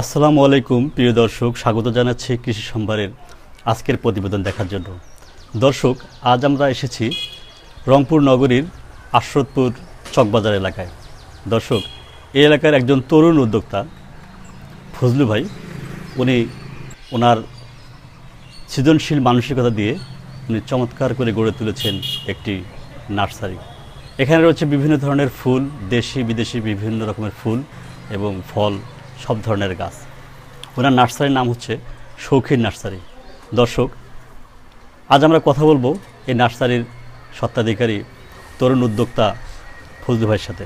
আসসালামু আলাইকুম, প্রিয় দর্শক, স্বাগত জানাচ্ছি কৃষি সম্ভারের আজকের প্রতিবেদন দেখার জন্য। দর্শক, আজ আমরা এসেছি রংপুর নগরীর আশরতপুর চকবাজার এলাকায়। দর্শক, এই এলাকার একজন তরুণ উদ্যোক্তা, ফজলু ভাই, উনি ওনার সৃজনশীল মানসিকতা দিয়ে উনি চমৎকার করে গড়ে তুলেছেন একটি নার্সারি। এখানে রয়েছে বিভিন্ন ধরনের ফুল দেশি বিদেশি বিভিন্ন রকমের ফুল এবং ফল সব ধরনের গাছ। ওনার নার্সারির নাম হচ্ছে শৌখিন নার্সারি। দর্শক আজ আমরা কথা বলব এই নার্সারির সত্ত্বাধিকারী তরুণ উদ্যোক্তা ফজলু ভাইয়ের সাথে।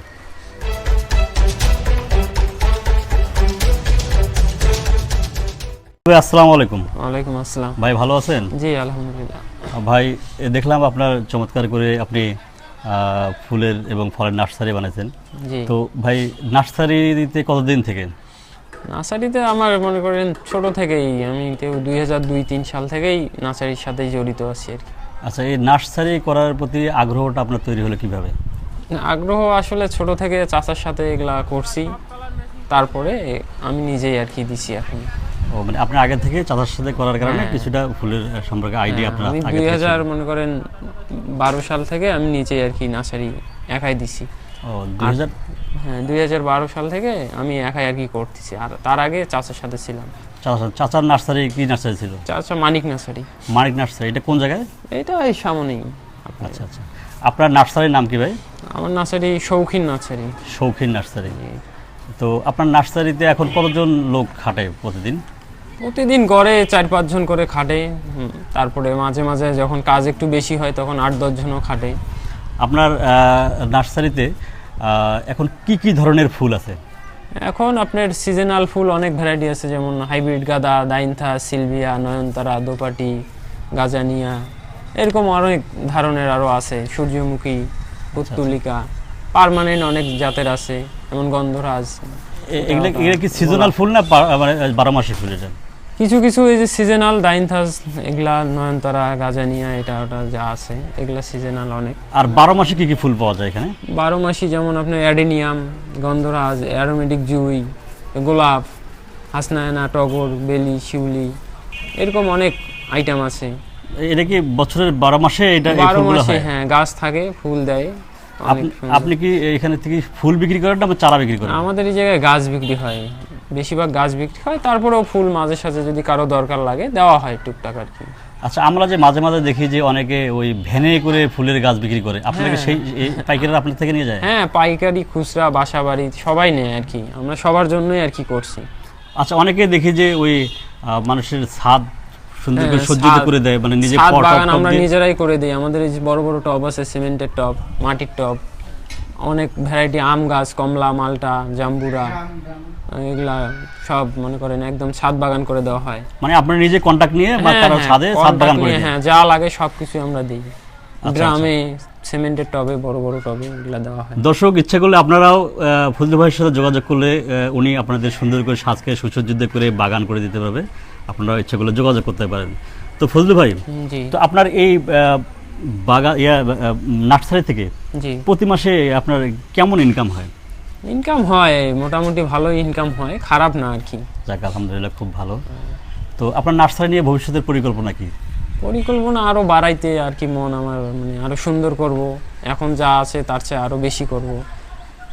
ভাই, আসসালামু আলাইকুম। ওয়ালাইকুম আসসালাম। ভাই ভালো আছেন? জি আলহামদুলিল্লাহ। ভাই এ দেখলাম আপনার চমৎকার করে আপনি ফুলের এবং ফলের নার্সারি বানাইছেন। তো ভাই নার্সারিতে কতদিন থেকে? নার্সারিতে আমার মনে করেন ছোট থেকেই আমি দুই হাজার দুই তিন সাল থেকেই নার্সারির সাথেই জড়িত আছি আর কি। আচ্ছা এই নার্সারি করার প্রতি আগ্রহটা আপনার তৈরি হলো কীভাবে? আগ্রহ আসলে ছোট থেকে চাচার সাথে এগুলা করছি। তারপরে আমি নিজেই আর কি দিছি এখন। ও মানে আপনি আগে থেকে চাষার সাথে করার কারণে হ্যাঁ। কিছুটা ফুলের সম্পর্কে আইডিয়া আপনার আমি আগে দুই হাজার মনে করেন বারো সাল থেকে আমি নিজেই আর কি নার্সারি একাই দিছি। ও দুই হাজার হ্যাঁ দুই হাজার বারো সাল থেকে আমি একাই আর কি করতেছি। আর তার আগে চাচার সাথে ছিলাম। চাচা- চাচার নার্সারি কি নার্সারি ছিল? চাচা মানিক নার্সারি। মানিক নার্সারি এটা কোন জায়গায়? এইটা এই সামনেই আচ্ছা আচ্ছা। আপনার নার্সারির নাম কি ভাই? আমার নার্সারি শৌখিন নার্সারি। শৌখিন নার্সারি। তো আপনার নার্সারিতে এখন কতজন লোক খাটে প্রতিদিন? প্রতিদিন গড়ে চার পাঁচজন করে খাটে। তারপরে মাঝে মাঝে যখন কাজ একটু বেশি হয় তখন আট দশজনও খাটে। আপনার নার্সারিতে এখন কি কি ধরনের ফুল আছে? এখন আপনার সিজনাল ফুল অনেক ভ্যারাইটি আছে যেমন হাইব্রিড গাঁদা দাইনথা সিলভিয়া নয়নতারা দোপাটি গাজানিয়া এরকম অনেক ধরনের আরও আছে সূর্যমুখী পুত্তুলিকা পার্মানেন্ট অনেক জাতের আছে যেমন গন্ধরাজ। এগুলো কি সিজনাল ফুল না মানে বারো মাসের ফুল এটা? কিছু কিছু এই যে সিজনাল ডাইনথাস এগুলা নয়নতারা গাজানিয়া এটা ওটা যা আছে এগুলা সিজনাল অনেক। আর বারো মাসে কি কি ফুল পাওয়া যায় এখানে? বারো মাসি যেমন আপনার অ্যাডেনিয়াম গন্ধরাজ অ্যারোমেটিক জুই গোলাপ হাসনায়না টগর বেলি শিউলি এরকম অনেক আইটেম আছে। এটা কি বছরের বারো মাসে এটা বারো মাসে হ্যাঁ? গাছ থাকে ফুল দেয় আপনি কি এখানে থেকে ফুল বিক্রি করেন না চারা বিক্রি করেন? আমাদের এই জায়গায় গাছ বিক্রি হয়। বেশিরভাগ গাছ বিক্রি হয় তারপরেও ফুল মাঝে সাঝে যদি কারও দরকার লাগে দেওয়া হয় টুকটাক আর কি। আচ্ছা আমরা যে মাঝে মাঝে দেখি যে অনেকে ওই ভ্যানে করে ফুলের গাছ বিক্রি করে আপনাকে সেই এই পাইকাররা আপনার থেকে নিয়ে যায়? হ্যাঁ পাইকারি খুচরা বাসা বাড়ি সবাই নেয় আর কি। আমরা সবার জন্যই আর কি করছি। আচ্ছা অনেকে দেখি যে ওই মানুষের ছাদ সুন্দর করে হ্যাঁ, সজ্জিত করে দেয় মানে নিজে বাগান আমরা নিজেরাই করে দিই। আমাদের এই যে বড় বড় টব আছে সিমেন্টের টব মাটির টব অনেক ভ্যারাইটি আম গাছ কমলা মালটা জাম্বুরা এগুলা সব মনে করেন একদম ছাদ বাগান করে দেওয়া হয়। মানে আপনার নিজে কন্টাক্ট নিয়ে বা হ্যাঁ, কারও হ্যাঁ, ছাদে ছাদ বাগান করে হ্যাঁ যা লাগে সব কিছু আমরা দিই। আচ্ছা। গ্রামে সিমেন্টের টবে বড় বড় টবে এগুলা দেওয়া হয়। দর্শক ইচ্ছা করলে আপনারাও আহ, ফজলু ভাইয়ের সাথে যোগাযোগ করলে উনি আপনাদের সুন্দর করে সাজকে সুসজ্জিত করে বাগান করে দিতে পারবে। আপনারা ইচ্ছা করলে যোগাযোগ করতে পারেন। তো ফজলু ভাই জি। তো আপনার এই বাগান ইয়া নার্সারি থেকে জি। প্রতি মাসে আপনার কেমন ইনকাম হয়? ইনকাম হয় মোটামুটি ভালো ইনকাম হয় খারাপ না আর কি যাক আলহামদুলিল্লাহ খুব ভালো। তো আপনার নার্সারি নিয়ে ভবিষ্যতের পরিকল্পনা কি? পরিকল্পনা আরও বাড়াইতে আর কি মন আমার মানে আরও সুন্দর করব। এখন যা আছে তার চেয়ে আরও বেশি করব।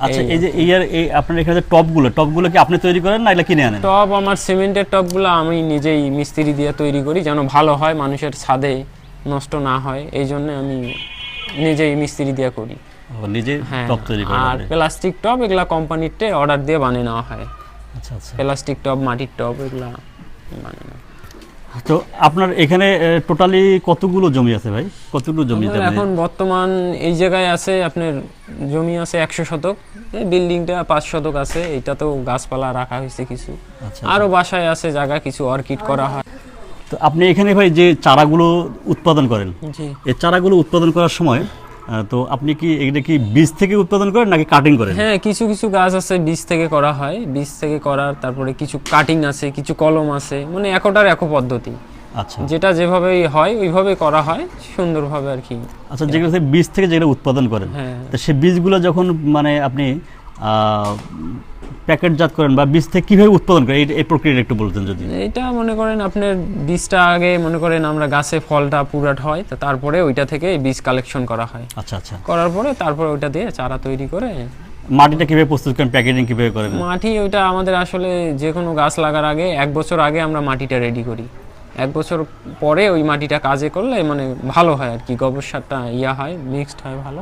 আচ্ছা এই যে ইয়ার এই আপনার এখানে যে টপগুলো টপগুলো কি আপনি তৈরি করেন না এগুলো কিনে আনেন? টব আমার সিমেন্টের টবগুলো আমি নিজেই মিস্ত্রি দিয়ে তৈরি করি যেন ভালো হয় মানুষের ছাদে। নষ্ট না হয় এই জন্য আমি নিজেই মিস্ত্রি দিয়ে করি। নিজে হ্যাঁ টপ তৈরি আর প্লাস্টিক টব এগুলা কোম্পানিতে অর্ডার দিয়ে বানিয়ে নেওয়া হয়। আচ্ছা আচ্ছা। প্লাস্টিক টব মাটির টব এগুলা বানিয়ে নেওয়া তো আপনার এখানে টোটালি কতগুলো জমি আছে ভাই? কতগুলো জমি এখন বর্তমান এই জায়গায় আছে আপনার জমি আছে একশো শতক। বিল্ডিংটা পাঁচ শতক আছে এইটাতেও গাছপালা রাখা হয়েছে কিছু। আচ্ছা। আরও বাসায় আছে জায়গা কিছু অর্কিড করা হয়। তো আপনি এখানে ভাই যে চারাগুলো উৎপাদন করেন এই চারাগুলো উৎপাদন করার সময় তো আপনি কি এগুলো কি বীজ থেকে উৎপাদন করেন নাকি কাটিং করেন? হ্যাঁ কিছু কিছু গাছ আছে বীজ থেকে করা হয়। বীজ থেকে করার তারপরে কিছু কাটিং আছে কিছু কলম আছে মানে একটার এক পদ্ধতি। আচ্ছা। যেটা যেভাবে হয় ওইভাবে করা হয় সুন্দরভাবে আর কি। আচ্ছা যেগুলো বীজ থেকে যেগুলো উৎপাদন করেন হ্যাঁ। তো সেই বীজগুলো যখন মানে আপনি প্যাকেটজাত করেন বা বীজ থেকে কীভাবে উৎপাদন করেন? এই- প্রক্রিয়াটা একটু বলতেন যদি। এটা মনে করেন আপনার বীজটা আগে মনে করেন আমরা গাছে ফলটা পুরাট হয় তো তারপরে ওইটা থেকে বীজ কালেকশন করা হয়। আচ্ছা আচ্ছা। করার পরে তারপরে ওইটা দিয়ে চারা তৈরি করে মাটিটা কীভাবে প্রস্তুত করেন প্যাকেজিং কীভাবে করেন? মাটি ওইটা আমাদের আসলে যে কোনো গাছ লাগার আগে এক বছর আগে আমরা মাটিটা রেডি করি। এক বছর পরে ওই মাটিটা কাজে করলে মানে ভালো হয় আর কি গোবর সারটা ইয়া হয় মিক্সড হয় ভালো।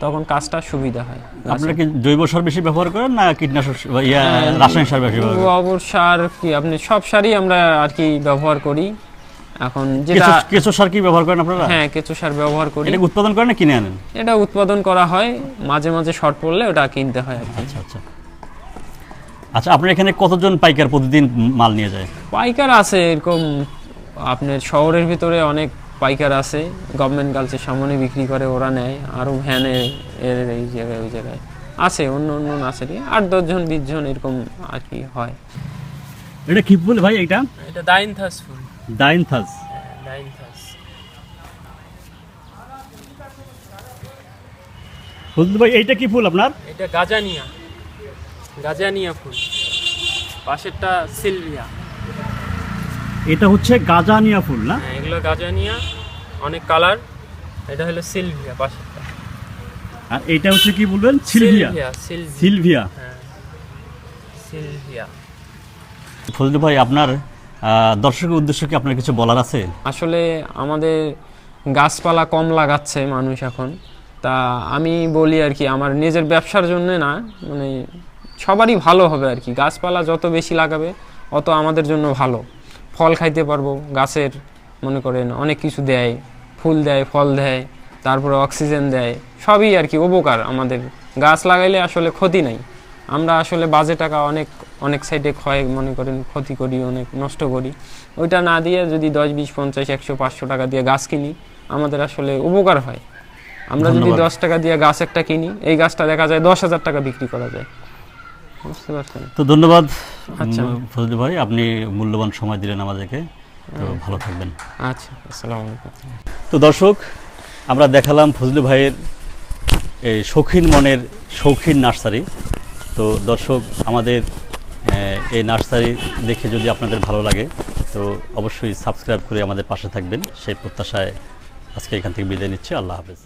তখন কাজটা সুবিধা হয়। আপনারা কি জৈব সার বেশি ব্যবহার করেন না কীটনাশক বা ইয়া হ্যাঁ, রাসায়নিক সার বেশি ব্যবহার করেন? গোবর সার কি আপনি সব সারই আমরা আর কি ব্যবহার করি। এখন যেটা কেঁচো- সার কি ব্যবহার করেন আপনারা? হ্যাঁ কেঁচো সার ব্যবহার করি। এটা উৎপাদন করেন না কিনে আনেন? এটা উৎপাদন করা হয় মাঝে মাঝে শর্ট পড়লে ওটা কিনতে হয় আর আচ্ছা আচ্ছা। আচ্ছা আপনার এখানে কতজন পাইকার প্রতিদিন মাল নিয়ে যায়? পাইকার আছে এরকম আপনার শহরের ভিতরে অনেক পাইকার আছে গভর্নমেন্ট গার্লসের সামনে বিক্রি করে ওরা নেয় আরও ভ্যানে এর এই জায়গায় ওই জায়গায়। আছে অন্য অন্য নার্সারি আট দশজন বিশ জন এরকম আর কি হয়। এটা কি ফুল ভাই এটা এটা ডাইনথাস ফুল। ডাইনথাস ডাইনথাস ফজলু ভাই এইটা কি ফুল আপনার? এটা গাজানিয়া। গাজানিয়া ফুল। পাশেরটা সিলভিয়া। এটা হচ্ছে গাজানিয়া ফুল না? হ্যাঁ এগুলো গাজানিয়া অনেক কালার। এটা হলো সিলভিয়া পাশেরটা আর এটা হচ্ছে কি বলবেন? সিলভিয়া। Sylvia Sylvia. হ্যাঁ ফজলু ভাই আপনার দর্শকের উদ্দেশ্যে কি আপনার কিছু বলার আছে? আসলে আমাদের গাছপালা কম লাগাচ্ছে মানুষ এখন। তা আমি বলি আর কি আমার নিজের ব্যবসার জন্য না মানে সবারই ভালো হবে আর কি। গাছপালা যত বেশি লাগাবে অত আমাদের জন্য ভালো। ফল খাইতে পারব গাছের মনে করেন অনেক কিছু দেয় ফুল দেয় ফল দেয় তারপরে অক্সিজেন দেয় সবই আর কি উপকার আমাদের। গাছ লাগাইলে আসলে ক্ষতি নাই। আমরা আসলে বাজে টাকা অনেক অনেক সাইডে ক্ষয় মনে করেন ক্ষতি করি অনেক নষ্ট করি। ওইটা না দিয়ে যদি দশ বিশ পঞ্চাশ একশো পাঁচশো টাকা দিয়ে গাছ কিনি আমাদের আসলে উপকার হয়। আমরা যদি দশ টাকা দিয়ে গাছ একটা কিনি এই গাছটা দেখা যায় দশ হাজার টাকা বিক্রি করা যায়। বুঝতে পারছেন। তো ধন্যবাদ আচ্ছা। ফজলু ভাই আপনি মূল্যবান সময় দিলেন আমাদেরকে। তো ভালো থাকবেন। আচ্ছা আসসালামু আলাইকুম। তো দর্শক আমরা দেখালাম ফজলু ভাইয়ের এই শৌখিন মনের শৌখিন নার্সারি। তো দর্শক আমাদের এই নার্সারি দেখে যদি আপনাদের ভালো লাগে তো অবশ্যই সাবস্ক্রাইব করে আমাদের পাশে থাকবেন। সেই প্রত্যাশায় আজকে এখান থেকে বিদায় নিচ্ছি। আল্লাহ হাফেজ।